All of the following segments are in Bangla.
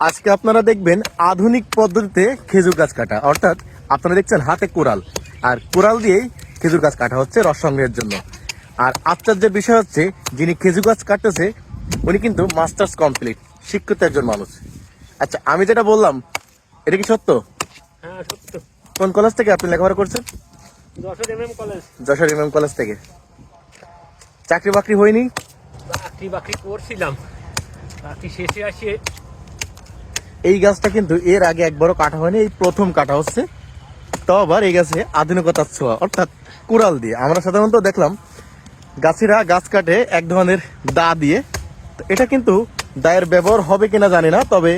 আজকে আপনারা দেখবেন আধুনিক পদ্ধতিতে খেজুর গাছ কাটা। অর্থাৎ আপনারা দেখছেন হাতে কোরাল আর কোরাল দিয়েই খেজুর গাছ কাটা হচ্ছে রস সংগ্রহের জন্য। আর আশ্চর্যের বিষয় হচ্ছে যিনি খেজুর গাছ কাটতেছে উনি কিন্তু মাস্টার্স কমপ্লিট শিক্ষিত একজন মানুষ। আচ্ছা আমি যেটা বললাম এটা কি সত্য? হ্যাঁ সত্য। কোন কলেজ থেকে আপনি লেখাপড়া করছেন? Jessore M M college Jessore M college থেকে। চাকরি বাকরি হয়নি? চাকরি বাকরি করছিলাম। চাকরি শেষে এই গাছটা কিন্তু এর আগে একবারও কাটা হয়নি, এই প্রথম কাটা হচ্ছে। তো আবার এই গাছে আধুনিকতার ছোঁয়া, অর্থাৎ কুড়াল দিয়ে। আমরা সাধারণত দেখলাম গাছেরা গাছ কাটে এক ধরনের দা দিয়ে। তো এটা কিন্তু দায়ের ব্যবহার হবে কিনা জানি না, তবে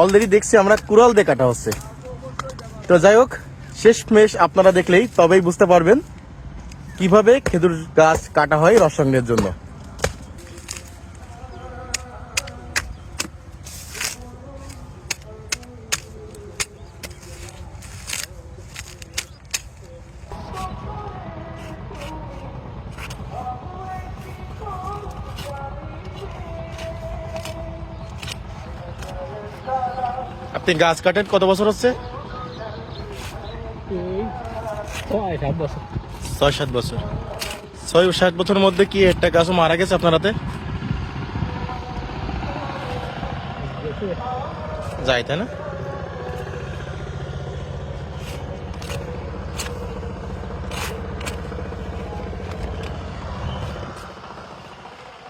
অলরেডি দেখছি আমরা কুড়াল দিয়ে কাটা হচ্ছে। তো যাই হোক, শেষমেশ আপনারা দেখলেই তবেই বুঝতে পারবেন কীভাবে খেজুর গাছ কাটা হয় রসঙ্গের জন্য। আপনি গাছ কাটেন কত বছর হচ্ছে? ছয় সাত বছর। ছয় সাত বছর। বছরের মধ্যে কি একটা গাছও মারা গেছে আপনার হাতে? যাই তাই না?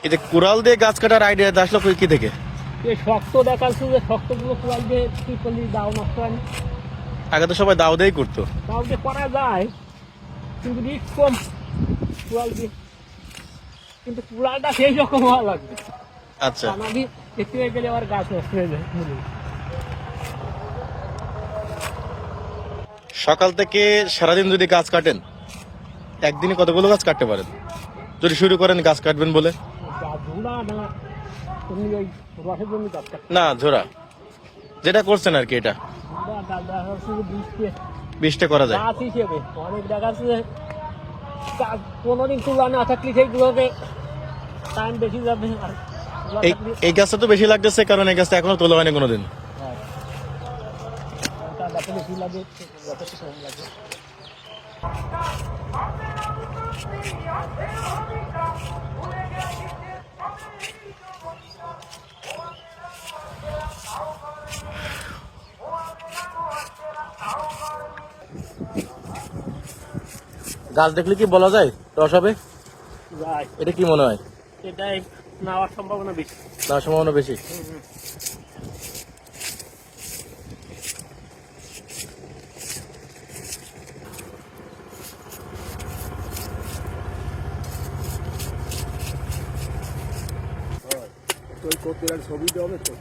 এই যে কুড়াল দিয়ে গাছ কাটার আইডিয়া আসলো কি থেকে? এই শক্ত দেখাচ্ছি যে শক্তগুলো কুয়াল দিয়ে কি করলি দাও নষ্ট হয়নি আগে তো সবাই দাও দিয়েই করতো। তাও যে করা যায় কিন্তু রিস্ক কম। কুয়াল দিয়ে কিন্তু কুড়ালটা সেই রকম হওয়া লাগবে আচ্ছা। দেখতে হয়ে গেলে আবার গাছ নষ্ট হয়ে যায়। সকাল থেকে সারাদিন যদি গাছ কাটেন একদিনে কতগুলো গাছ কাটতে পারেন? যদি শুরু করেন গাছ কাটবেন বলে। না ঝোরা যেটা করছেন আর কি এটা? বৃষ্টি। করা যায়। অনেক দেখা যাচ্ছে কোনোদিন তুলা না থাকলে সেইগুলোকে টাইম বেশি যাবে আর এই গাছটা তো বেশি লাগতেছে কারণ এই গাছটা এখনও তোলা হয়নি কোনোদিন। হ্যাঁ। লাগে গাছ দেখলে কি বলা যায়? রস হবে? এটা কি মনে হয়? নেওয়ার সম্ভাবনা বেশি। না সম্ভাবনা বেশি? ছবিটা হবে তো?